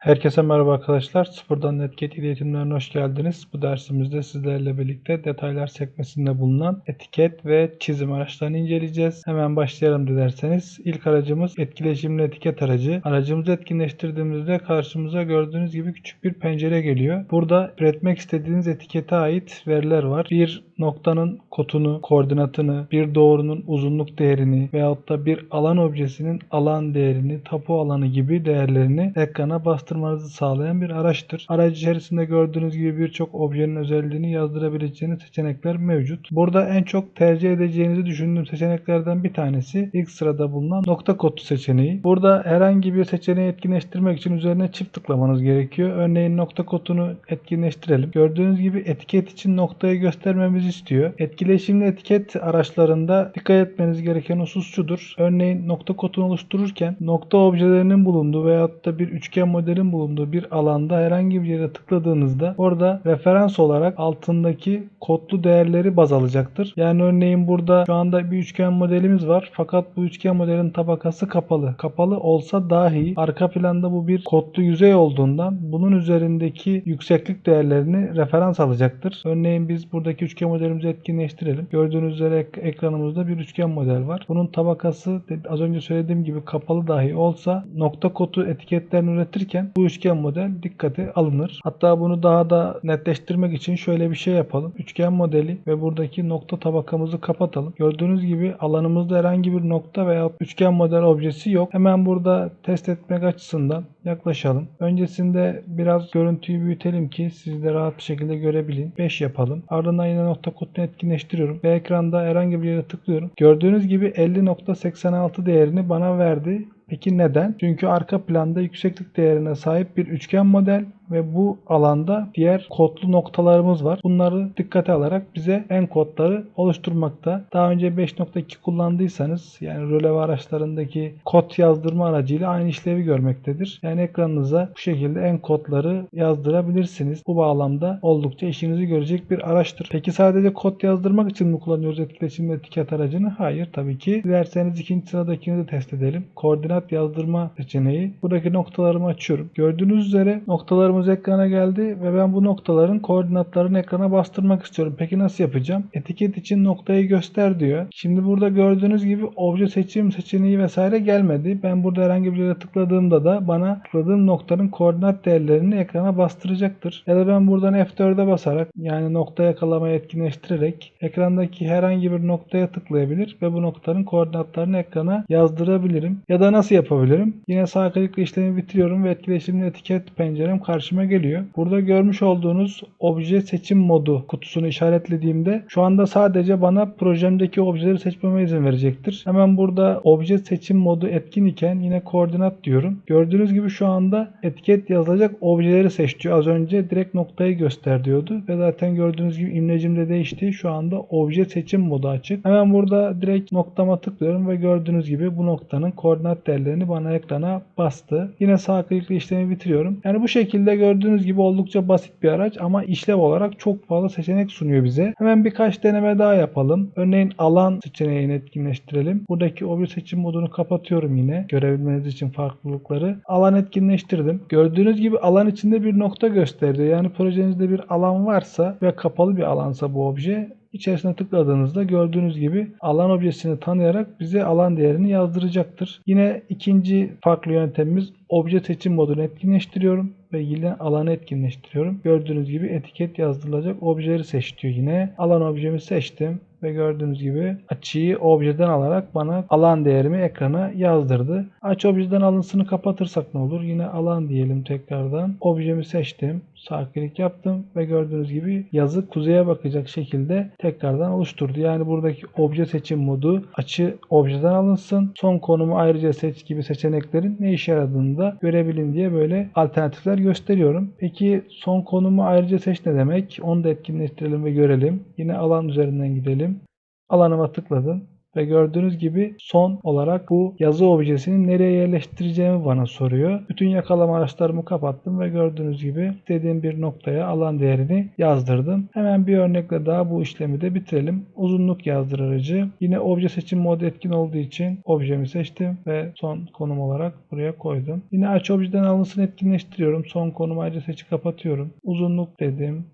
Herkese merhaba arkadaşlar. Sıfırdan Netcat eğitimlerine hoş geldiniz. Bu dersimizde sizlerle birlikte detaylar sekmesinde bulunan etiket ve çizim araçlarını inceleyeceğiz. Hemen başlayalım dilerseniz. İlk aracımız etkileşimli etiket aracı. Aracımızı etkinleştirdiğimizde karşımıza gördüğünüz gibi küçük bir pencere geliyor. Burada üretmek istediğiniz etikete ait veriler var. Bir noktanın kotunu, koordinatını, bir doğrunun uzunluk değerini veyahut da bir alan objesinin alan değerini, tapu alanı gibi değerlerini ekrana bastırmanızı sağlayan bir araçtır. Araç içerisinde gördüğünüz gibi birçok objenin özelliğini yazdırabileceğiniz seçenekler mevcut. Burada en çok tercih edeceğinizi düşündüğüm seçeneklerden bir tanesi ilk sırada bulunan nokta kodu seçeneği. Burada herhangi bir seçeneği etkinleştirmek için üzerine çift tıklamanız gerekiyor. Örneğin nokta kodunu etkinleştirelim. Gördüğünüz gibi etiket için noktayı göstermemizi istiyor. Etkileşimli etiket araçlarında dikkat etmeniz gereken husus şudur. Örneğin nokta kodunu oluştururken nokta objelerinin bulunduğu veyahut da bir üçgen modelin bulunduğu bir alanda herhangi bir yere tıkladığınızda orada referans olarak altındaki kodlu değerleri baz alacaktır. Yani örneğin burada şu anda bir üçgen modelimiz var fakat bu üçgen modelin tabakası kapalı. Kapalı olsa dahi arka planda bu bir kodlu yüzey olduğundan bunun üzerindeki yükseklik değerlerini referans alacaktır. Örneğin biz buradaki üçgen modelimizi etkinleştirelim. Gördüğünüz üzere ek- ekranımızda bir üçgen model var. Bunun tabakası az önce söylediğim gibi kapalı dahi olsa nokta kodu etiketlerini üretirken bu üçgen model dikkate alınır. Hatta bunu daha da netleştirmek için şöyle bir şey yapalım. Üçgen modeli ve buradaki nokta tabakamızı kapatalım. Gördüğünüz gibi alanımızda herhangi bir nokta veya üçgen model objesi yok. Hemen burada test etmek açısından yaklaşalım. Öncesinde biraz görüntüyü büyütelim ki siz de rahat bir şekilde görebilin. 5 yapalım. Ardından yine nokta kodunu etkinleştiriyorum. Ve ekranda herhangi bir yere tıklıyorum. Gördüğünüz gibi 50.86 değerini bana verdi. Peki neden? Çünkü arka planda yükseklik değerine sahip bir üçgen model ve bu alanda diğer kodlu noktalarımız var. Bunları dikkate alarak bize en kodları oluşturmakta. Daha önce 5.2 kullandıysanız yani rölev araçlarındaki kod yazdırma aracıyla aynı işlevi görmektedir. Yani ekranınıza bu şekilde en kodları yazdırabilirsiniz. Bu bağlamda oldukça işinizi görecek bir araçtır. Peki sadece kod yazdırmak için mi kullanıyoruz etkileşimli etiket aracını? Hayır tabii ki. Dilerseniz ikinci sıradakini de test edelim. Koordinat yazdırma seçeneği. Buradaki noktalarımı açıyorum. Gördüğünüz üzere noktalarımız ekrana geldi ve ben bu noktaların koordinatlarını ekrana bastırmak istiyorum. Peki nasıl yapacağım? Etiket için noktayı göster diyor. Şimdi burada gördüğünüz gibi obje seçim seçeneği vesaire gelmedi. Ben burada herhangi bir yere tıkladığımda da bana tıkladığım noktanın koordinat değerlerini ekrana bastıracaktır. Ya da ben buradan F4'e basarak yani nokta yakalamayı etkinleştirerek ekrandaki herhangi bir noktaya tıklayabilir ve bu noktanın koordinatlarını ekrana yazdırabilirim. Ya da nasıl yapabilirim? Yine sağ klikle işlemi bitiriyorum ve etkileşimli etiket pencerem karşıma geliyor. Burada görmüş olduğunuz obje seçim modu kutusunu işaretlediğimde şu anda sadece bana projemdeki objeleri seçmeme izin verecektir. Hemen burada obje seçim modu etkin iken yine koordinat diyorum. Gördüğünüz gibi şu anda etiket yazılacak objeleri seç diyor. Az önce direkt noktayı göster diyordu ve zaten gördüğünüz gibi imlecimde değişti. Şu anda obje seçim modu açık. Hemen burada direkt noktama tıklıyorum ve gördüğünüz gibi bu noktanın koordinat değerlerini bana ekrana bastı. Yine sağ klikle işlemi bitiriyorum. Yani bu şekilde gördüğünüz gibi oldukça basit bir araç ama işlev olarak çok fazla seçenek sunuyor bize. Hemen birkaç deneme daha yapalım. Örneğin alan seçeneğini etkinleştirelim. Buradaki obje seçim modunu kapatıyorum yine görebilmeniz için farklılıkları. Alan etkinleştirdim. Gördüğünüz gibi alan içinde bir nokta gösterdi. Yani projenizde bir alan varsa ve kapalı bir alansa bu obje İçerisine tıkladığınızda gördüğünüz gibi alan objesini tanıyarak bize alan değerini yazdıracaktır. Yine ikinci farklı yöntemimiz obje seçim modunu etkinleştiriyorum ve yine alanı etkinleştiriyorum. Gördüğünüz gibi etiket yazdırılacak objeleri seç diyor yine. Alan objemi seçtim ve gördüğünüz gibi açıyı objeden alarak bana alan değerimi ekrana yazdırdı. Aç objeden alınsını kapatırsak ne olur? Yine alan diyelim tekrardan. Objemi seçtim. Sağ klik yaptım ve gördüğünüz gibi yazı kuzeye bakacak şekilde tekrardan oluşturdu. Yani buradaki obje seçim modu açı objeden alınsın. Son konumu ayrıca seç gibi seçeneklerin ne işe yaradığını da görebilin diye böyle alternatifler gösteriyorum. Peki son konumu ayrıca seç ne demek? Onu da etkinleştirelim ve görelim. Yine alan üzerinden gidelim. Alanıma tıkladım. Ve gördüğünüz gibi son olarak bu yazı objesini nereye yerleştireceğimi bana soruyor. Bütün yakalama araçlarımı kapattım ve gördüğünüz gibi istediğim bir noktaya alan değerini yazdırdım. Hemen bir örnekle daha bu işlemi de bitirelim. Uzunluk yazdır aracı. Yine obje seçim modu etkin olduğu için objemi seçtim ve son konum olarak buraya koydum. Yine aç objeden alınsın etkinleştiriyorum. Son konumu ayrıca seçi kapatıyorum. Uzunluk dedim.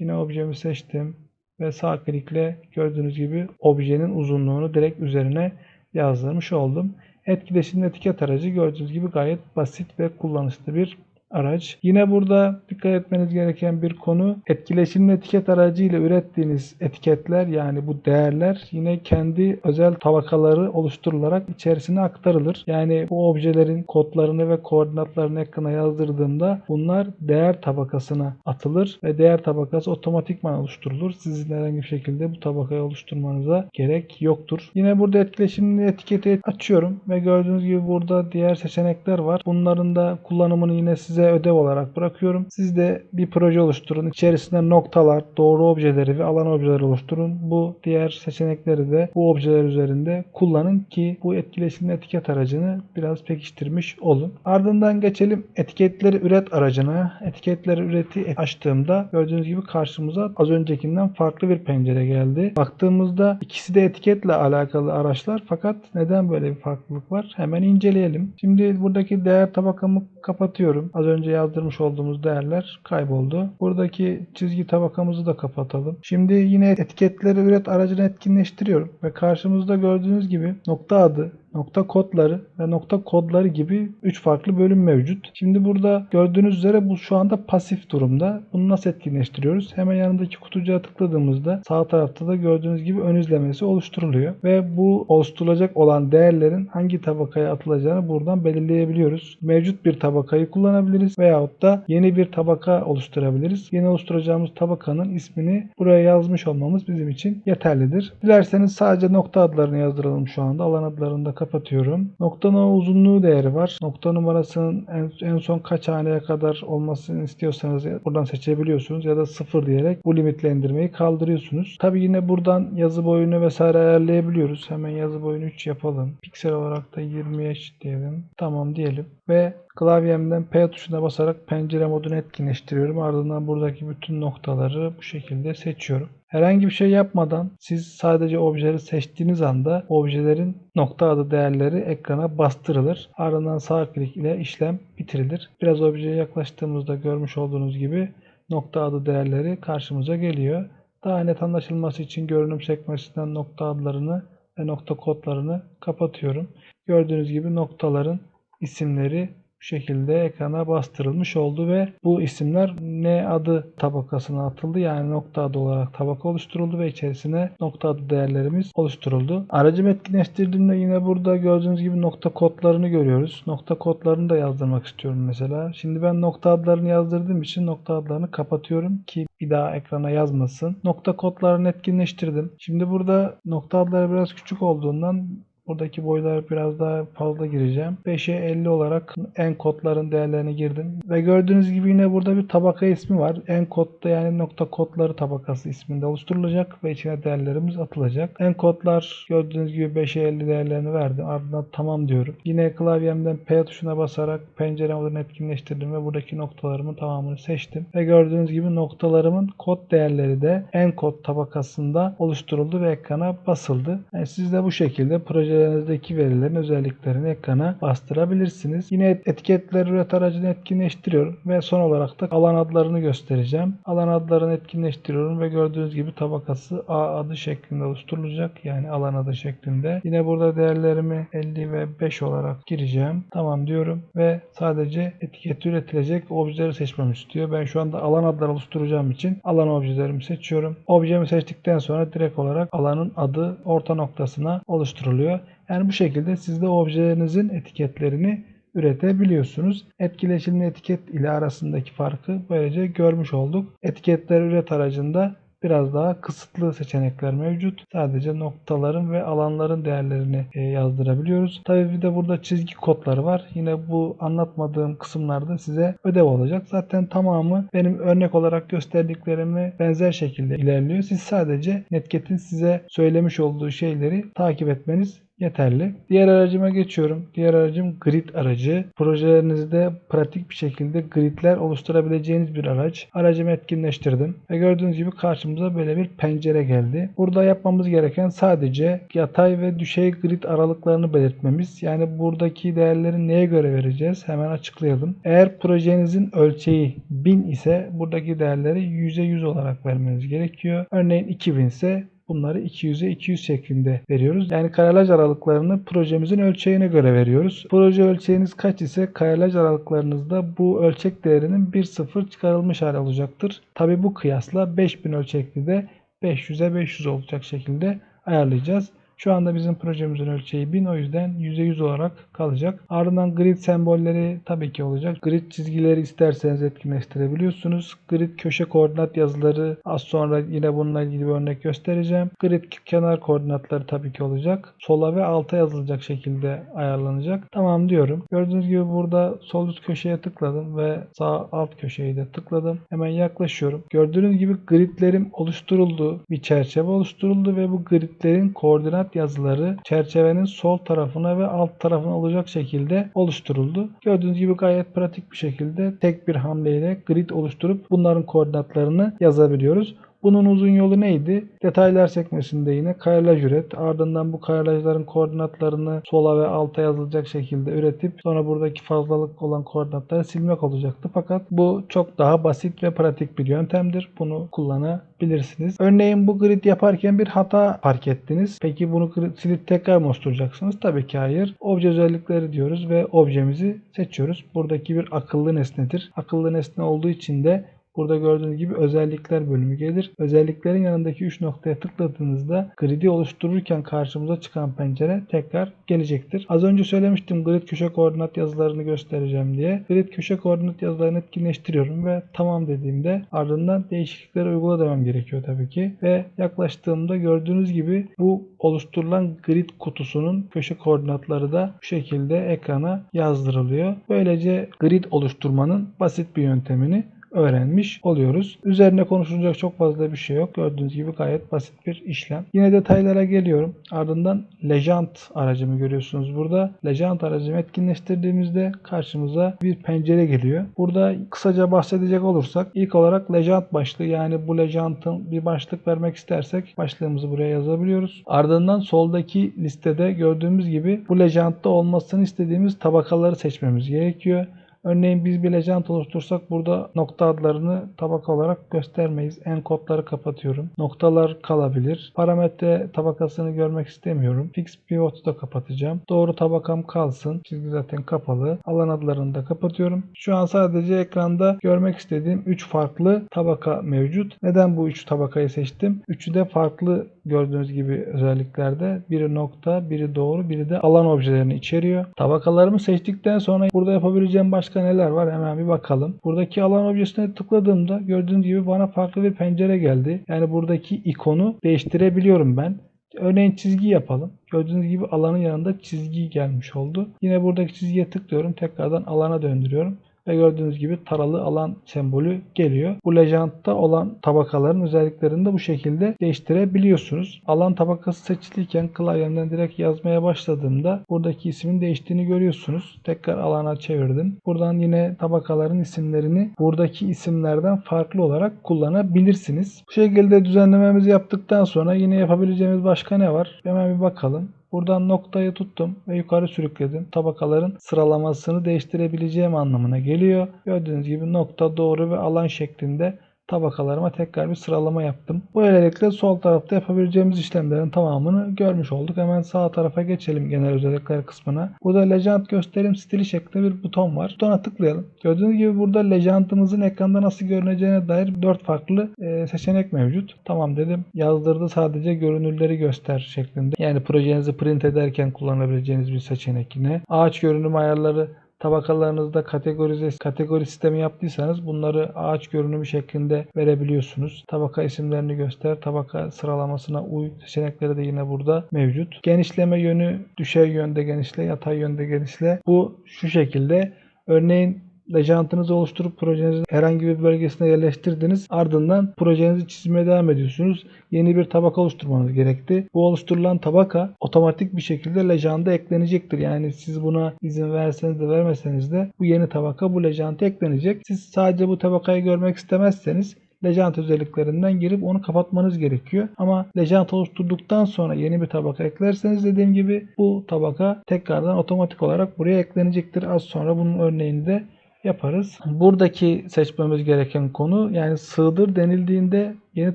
Yine objemi seçtim ve sağ klikle gördüğünüz gibi objenin uzunluğunu direkt üzerine yazdırmış oldum. Etkileşimli etiket aracı gördüğünüz gibi gayet basit ve kullanışlı bir araç. Yine burada dikkat etmeniz gereken bir konu etkileşimli etiket aracıyla ürettiğiniz etiketler yani bu değerler yine kendi özel tabakaları oluşturularak içerisine aktarılır. Yani bu objelerin kodlarını ve koordinatlarını ekrana yazdırdığımda bunlar değer tabakasına atılır ve değer tabakası otomatikman oluşturulur. Sizin herhangi bir şekilde bu tabakayı oluşturmanıza gerek yoktur. Yine burada etkileşimli etiketi açıyorum ve gördüğünüz gibi burada diğer seçenekler var. Bunların da kullanımını yine size size ödev olarak bırakıyorum. Siz de bir proje oluşturun. İçerisinde noktalar, doğru objeleri ve alan objeleri oluşturun. Bu diğer seçenekleri de bu objeler üzerinde kullanın ki bu etkileşimli etiket aracını biraz pekiştirmiş olun. Ardından geçelim etiketleri üret aracına. Etiketleri üreti açtığımda gördüğünüz gibi karşımıza az öncekinden farklı bir pencere geldi. Baktığımızda ikisi de etiketle alakalı araçlar fakat neden böyle bir farklılık var? Hemen inceleyelim. Şimdi buradaki değer tabakamı kapatıyorum. Az önce yazdırmış olduğumuz değerler kayboldu. Buradaki çizgi tabakamızı da kapatalım. Şimdi yine etiketleri üret aracını etkinleştiriyorum ve karşımızda gördüğünüz gibi nokta adı, nokta kodları ve nokta kodları gibi 3 farklı bölüm mevcut. Şimdi burada gördüğünüz üzere bu şu anda pasif durumda. Bunu nasıl etkinleştiriyoruz? Hemen yanındaki kutucuğa tıkladığımızda sağ tarafta da gördüğünüz gibi ön izlemesi oluşturuluyor. Ve bu oluşturulacak olan değerlerin hangi tabakaya atılacağını buradan belirleyebiliyoruz. Mevcut bir tabakayı kullanabiliriz veyahut da yeni bir tabaka oluşturabiliriz. Yeni oluşturacağımız tabakanın ismini buraya yazmış olmamız bizim için yeterlidir. Dilerseniz sadece nokta adlarını yazdıralım şu anda. Alan adlarını da kapatıyorum. Nokta uzunluğu değeri var. Nokta numarasının en, en son kaç haneye kadar olmasını istiyorsanız buradan seçebiliyorsunuz ya da sıfır diyerek bu limitlendirmeyi kaldırıyorsunuz. Tabi yine buradan yazı boyunu vesaire ayarlayabiliyoruz. Hemen yazı boyunu 3 yapalım. Piksel olarak da 20'ye eşitleyelim. Tamam diyelim. Ve klavyemden P tuşuna basarak pencere modunu etkinleştiriyorum. Ardından buradaki bütün noktaları bu şekilde seçiyorum. Herhangi bir şey yapmadan siz sadece objeleri seçtiğiniz anda objelerin nokta adı değerleri ekrana bastırılır. Ardından sağ klik ile işlem bitirilir. Biraz objeye yaklaştığımızda görmüş olduğunuz gibi nokta adı değerleri karşımıza geliyor. Daha net anlaşılması için görünüm sekmesinden nokta adlarını ve nokta kodlarını kapatıyorum. Gördüğünüz gibi noktaların isimleri şekilde ekrana bastırılmış oldu ve bu isimler ne adı tabakasına atıldı. Yani nokta adı olarak tabaka oluşturuldu ve içerisine nokta adı değerlerimiz oluşturuldu. Aracımı etkinleştirdiğimde yine burada gördüğünüz gibi nokta kodlarını görüyoruz. Nokta kodlarını da yazdırmak istiyorum mesela. Şimdi ben nokta adlarını yazdırdığım için nokta adlarını kapatıyorum ki bir daha ekrana yazmasın. Nokta kodlarını etkinleştirdim. Şimdi burada nokta adları biraz küçük olduğundan Buradaki boylar biraz daha fazla gireceğim. 5'e 50 olarak en kodların değerlerini girdim. Ve gördüğünüz gibi yine burada bir tabaka ismi var. En kodda yani nokta kodları tabakası isminde oluşturulacak ve içine değerlerimiz atılacak. En kodlar gördüğünüz gibi 5'e 50 değerlerini verdim. Ardından tamam diyorum. Yine klavyemden P tuşuna basarak pencere modunu etkinleştirdim ve buradaki noktalarımın tamamını seçtim. Ve gördüğünüz gibi noktalarımın kod değerleri de en kod tabakasında oluşturuldu ve ekrana basıldı. Yani siz de bu şekilde proje projelerinizdeki verilerin özelliklerini ekrana bastırabilirsiniz. Yine etiketler üret aracını etkinleştiriyorum ve son olarak da alan adlarını göstereceğim. Alan adlarını etkinleştiriyorum ve gördüğünüz gibi tabakası A adı şeklinde oluşturulacak. Yani alan adı şeklinde. Yine burada değerlerimi 50 ve 5 olarak gireceğim. Tamam diyorum ve sadece etiket üretilecek objeleri seçmemi istiyor. Ben şu anda alan adları oluşturacağım için alan objelerimi seçiyorum. Objemi seçtikten sonra direkt olarak alanın adı orta noktasına oluşturuluyor. Yani bu şekilde siz de objelerinizin etiketlerini üretebiliyorsunuz. Etkileşimli etiket ile arasındaki farkı böylece görmüş olduk. Etiketler üret aracında biraz daha kısıtlı seçenekler mevcut. Sadece noktaların ve alanların değerlerini e, yazdırabiliyoruz. Tabii bir de burada çizgi kodları var. Yine bu anlatmadığım kısımlarda size ödev olacak. Zaten tamamı benim örnek olarak gösterdiklerimi benzer şekilde ilerliyor. Siz sadece Netget'in size söylemiş olduğu şeyleri takip etmeniz yeterli. Diğer aracıma geçiyorum. Diğer aracım grid aracı. Projelerinizde pratik bir şekilde gridler oluşturabileceğiniz bir araç. Aracımı etkinleştirdim ve gördüğünüz gibi karşımıza böyle bir pencere geldi. Burada yapmamız gereken sadece yatay ve düşey grid aralıklarını belirtmemiz. Yani buradaki değerleri neye göre vereceğiz? Hemen açıklayalım. Eğer projenizin ölçeği 1000 ise buradaki değerleri %100 olarak vermeniz gerekiyor. Örneğin 2000 ise Bunları 200'e 200 şeklinde veriyoruz. Yani karelaj aralıklarını projemizin ölçeğine göre veriyoruz. Proje ölçeğiniz kaç ise karelaj aralıklarınızda bu ölçek değerinin 1-0 çıkarılmış hali olacaktır. Tabi bu kıyasla 5000 ölçekli de 500'e 500 olacak şekilde ayarlayacağız. Şu anda bizim projemizin ölçeği 1000 o yüzden %100 olarak kalacak. Ardından grid sembolleri tabii ki olacak. Grid çizgileri isterseniz etkinleştirebiliyorsunuz. Grid köşe koordinat yazıları az sonra yine bununla ilgili bir örnek göstereceğim. Grid kenar koordinatları tabii ki olacak. Sola ve alta yazılacak şekilde ayarlanacak. Tamam diyorum. Gördüğünüz gibi burada sol üst köşeye tıkladım ve sağ alt köşeyi de tıkladım. Hemen yaklaşıyorum. Gördüğünüz gibi gridlerim oluşturuldu. Bir çerçeve oluşturuldu ve bu gridlerin koordinat yazıları çerçevenin sol tarafına ve alt tarafına olacak şekilde oluşturuldu. Gördüğünüz gibi gayet pratik bir şekilde tek bir hamleyle grid oluşturup bunların koordinatlarını yazabiliyoruz. Bunun uzun yolu neydi? Detaylar sekmesinde yine karelaj üret. Ardından bu karelajların koordinatlarını sola ve alta yazılacak şekilde üretip sonra buradaki fazlalık olan koordinatları silmek olacaktı. Fakat bu çok daha basit ve pratik bir yöntemdir. Bunu kullanabilirsiniz. Örneğin bu grid yaparken bir hata fark ettiniz. Peki bunu silip tekrar mı oluşturacaksınız? Tabii ki hayır. Obje özellikleri diyoruz ve objemizi seçiyoruz. Buradaki bir akıllı nesnedir. Akıllı nesne olduğu için de Burada gördüğünüz gibi özellikler bölümü gelir. Özelliklerin yanındaki 3 noktaya tıkladığınızda grid'i oluştururken karşımıza çıkan pencere tekrar gelecektir. Az önce söylemiştim grid köşe koordinat yazılarını göstereceğim diye. Grid köşe koordinat yazılarını etkinleştiriyorum ve tamam dediğimde ardından değişiklikleri uygula demem gerekiyor tabii ki. Ve yaklaştığımda gördüğünüz gibi bu oluşturulan grid kutusunun köşe koordinatları da bu şekilde ekrana yazdırılıyor. Böylece grid oluşturmanın basit bir yöntemini öğrenmiş oluyoruz. Üzerine konuşulacak çok fazla bir şey yok. Gördüğünüz gibi gayet basit bir işlem. Yine detaylara geliyorum. Ardından Legend aracımı görüyorsunuz burada. Legend aracımı etkinleştirdiğimizde karşımıza bir pencere geliyor. Burada kısaca bahsedecek olursak ilk olarak Legend başlığı yani bu Legend'ın bir başlık vermek istersek başlığımızı buraya yazabiliyoruz. Ardından soldaki listede gördüğümüz gibi bu Legend'da olmasını istediğimiz tabakaları seçmemiz gerekiyor. Örneğin biz bir legend oluştursak burada nokta adlarını tabaka olarak göstermeyiz. En kodları kapatıyorum. Noktalar kalabilir. Parametre tabakasını görmek istemiyorum. Fix pivot'u da kapatacağım. Doğru tabakam kalsın. Çizgi zaten kapalı. Alan adlarını da kapatıyorum. Şu an sadece ekranda görmek istediğim 3 farklı tabaka mevcut. Neden bu 3 tabakayı seçtim? Üçü de farklı gördüğünüz gibi özelliklerde. Biri nokta, biri doğru, biri de alan objelerini içeriyor. Tabakalarımı seçtikten sonra burada yapabileceğim başka neler var hemen bir bakalım. Buradaki alan objesine tıkladığımda gördüğünüz gibi bana farklı bir pencere geldi. Yani buradaki ikonu değiştirebiliyorum ben. Örneğin çizgi yapalım. Gördüğünüz gibi alanın yanında çizgi gelmiş oldu. Yine buradaki çizgiye tıklıyorum. Tekrardan alana döndürüyorum ve gördüğünüz gibi taralı alan sembolü geliyor. Bu Legend'da olan tabakaların özelliklerini de bu şekilde değiştirebiliyorsunuz. Alan tabakası seçilirken klavyemden direkt yazmaya başladığımda buradaki ismin değiştiğini görüyorsunuz. Tekrar alana çevirdim. Buradan yine tabakaların isimlerini buradaki isimlerden farklı olarak kullanabilirsiniz. Bu şekilde düzenlememizi yaptıktan sonra yine yapabileceğimiz başka ne var? Hemen bir bakalım. Buradan noktayı tuttum ve yukarı sürükledim. Tabakaların sıralamasını değiştirebileceğim anlamına geliyor. Gördüğünüz gibi nokta, doğru ve alan şeklinde tabakalarıma tekrar bir sıralama yaptım. Böylelikle sol tarafta yapabileceğimiz işlemlerin tamamını görmüş olduk. Hemen sağ tarafa geçelim genel özellikler kısmına. Burada Legend gösterim stili şeklinde bir buton var. Butona tıklayalım. Gördüğünüz gibi burada Legend'ımızın ekranda nasıl görüneceğine dair 4 farklı e, seçenek mevcut. Tamam dedim. Yazdırdı sadece görünürleri göster şeklinde. Yani projenizi print ederken kullanabileceğiniz bir seçenek yine. Ağaç görünüm ayarları tabakalarınızda kategorize kategori sistemi yaptıysanız bunları ağaç görünümü şeklinde verebiliyorsunuz. Tabaka isimlerini göster, tabaka sıralamasına uy seçenekleri de yine burada mevcut. Genişleme yönü düşey yönde genişle, yatay yönde genişle. Bu şu şekilde. Örneğin lejantınızı oluşturup projenizin herhangi bir bölgesine yerleştirdiniz. Ardından projenizi çizmeye devam ediyorsunuz. Yeni bir tabaka oluşturmanız gerekti. Bu oluşturulan tabaka otomatik bir şekilde lejanta eklenecektir. Yani siz buna izin verseniz de vermeseniz de bu yeni tabaka bu lejanta eklenecek. Siz sadece bu tabakayı görmek istemezseniz lejant özelliklerinden girip onu kapatmanız gerekiyor. Ama lejant oluşturduktan sonra yeni bir tabaka eklerseniz dediğim gibi bu tabaka tekrardan otomatik olarak buraya eklenecektir. Az sonra bunun örneğini de yaparız. Buradaki seçmemiz gereken konu yani sığdır denildiğinde yeni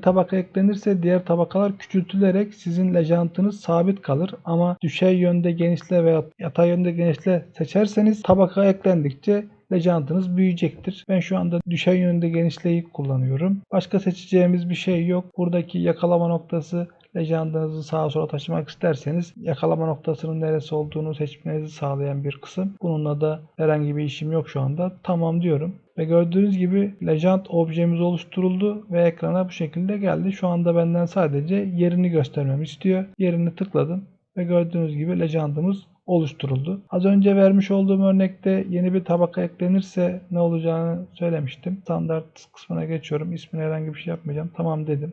tabaka eklenirse diğer tabakalar küçültülerek sizin lejantınız sabit kalır. Ama düşey yönde genişle veya yatay yönde genişle seçerseniz tabaka eklendikçe lejantınız büyüyecektir. Ben şu anda düşey yönde genişleyi kullanıyorum. Başka seçeceğimiz bir şey yok. Buradaki yakalama noktası lejantınızı sağa sola taşımak isterseniz yakalama noktasının neresi olduğunu seçmenizi sağlayan bir kısım. Bununla da herhangi bir işim yok şu anda. Tamam diyorum. Ve gördüğünüz gibi lejant objemiz oluşturuldu ve ekrana bu şekilde geldi. Şu anda benden sadece yerini göstermemi istiyor. Yerini tıkladım ve gördüğünüz gibi lejantımız oluşturuldu. Az önce vermiş olduğum örnekte yeni bir tabaka eklenirse ne olacağını söylemiştim. Standart kısmına geçiyorum. İsmine herhangi bir şey yapmayacağım. Tamam dedim.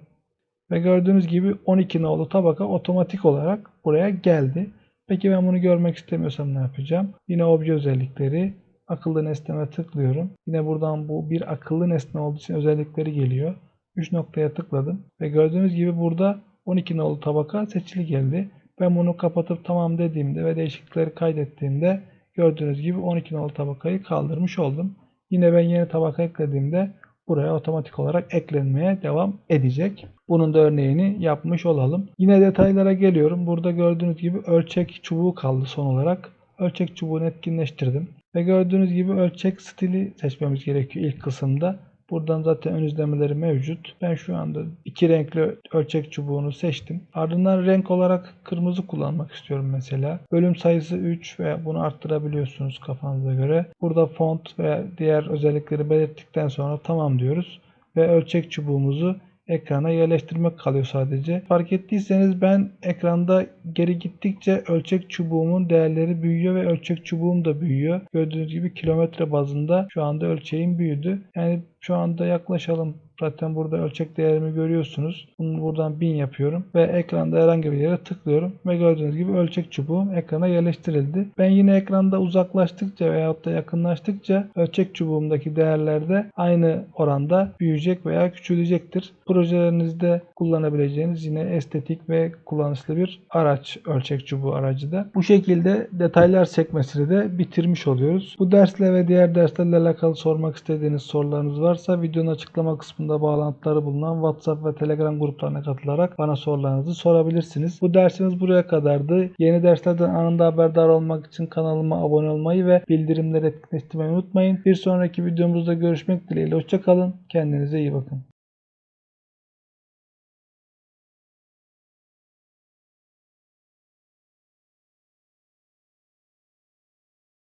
Ve gördüğünüz gibi 12 nolu tabaka otomatik olarak buraya geldi. Peki ben bunu görmek istemiyorsam ne yapacağım? Yine obje özellikleri, akıllı nesneme tıklıyorum. Yine buradan bu bir akıllı nesne olduğu için özellikleri geliyor. 3 noktaya tıkladım ve gördüğünüz gibi burada 12 nolu tabaka seçili geldi. Ben bunu kapatıp tamam dediğimde ve değişiklikleri kaydettiğimde gördüğünüz gibi 12 nolu tabakayı kaldırmış oldum. Yine ben yeni tabaka eklediğimde buraya otomatik olarak eklenmeye devam edecek. Bunun da örneğini yapmış olalım. Yine detaylara geliyorum. Burada gördüğünüz gibi ölçek çubuğu kaldı son olarak. Ölçek çubuğunu etkinleştirdim. Ve gördüğünüz gibi ölçek stili seçmemiz gerekiyor ilk kısımda. Buradan zaten ön izlemeleri mevcut. Ben şu anda iki renkli ölçek çubuğunu seçtim. Ardından renk olarak kırmızı kullanmak istiyorum mesela. Bölüm sayısı 3 ve bunu arttırabiliyorsunuz kafanıza göre. Burada font ve diğer özellikleri belirttikten sonra tamam diyoruz. Ve ölçek çubuğumuzu ekrana yerleştirmek kalıyor sadece. Fark ettiyseniz ben ekranda geri gittikçe ölçek çubuğumun değerleri büyüyor ve ölçek çubuğum da büyüyor. Gördüğünüz gibi kilometre bazında şu anda ölçeğim büyüdü. Yani şu anda yaklaşalım. Zaten burada ölçek değerimi görüyorsunuz. Bunu buradan 1000 yapıyorum ve ekranda herhangi bir yere tıklıyorum ve gördüğünüz gibi ölçek çubuğum ekrana yerleştirildi. Ben yine ekranda uzaklaştıkça veyahut da yakınlaştıkça ölçek çubuğumdaki değerler de aynı oranda büyüyecek veya küçülecektir. Projelerinizde kullanabileceğiniz yine estetik ve kullanışlı bir araç ölçek çubuğu aracı da. Bu şekilde detaylar sekmesini de bitirmiş oluyoruz. Bu dersle ve diğer derslerle alakalı sormak istediğiniz sorularınız varsa videonun açıklama kısmında bağlantıları bulunan WhatsApp ve Telegram gruplarına katılarak bana sorularınızı sorabilirsiniz. Bu dersimiz buraya kadardı. Yeni derslerden anında haberdar olmak için kanalıma abone olmayı ve bildirimleri etkinleştirmeyi unutmayın. Bir sonraki videomuzda görüşmek dileğiyle. Hoşçakalın. Kendinize iyi bakın.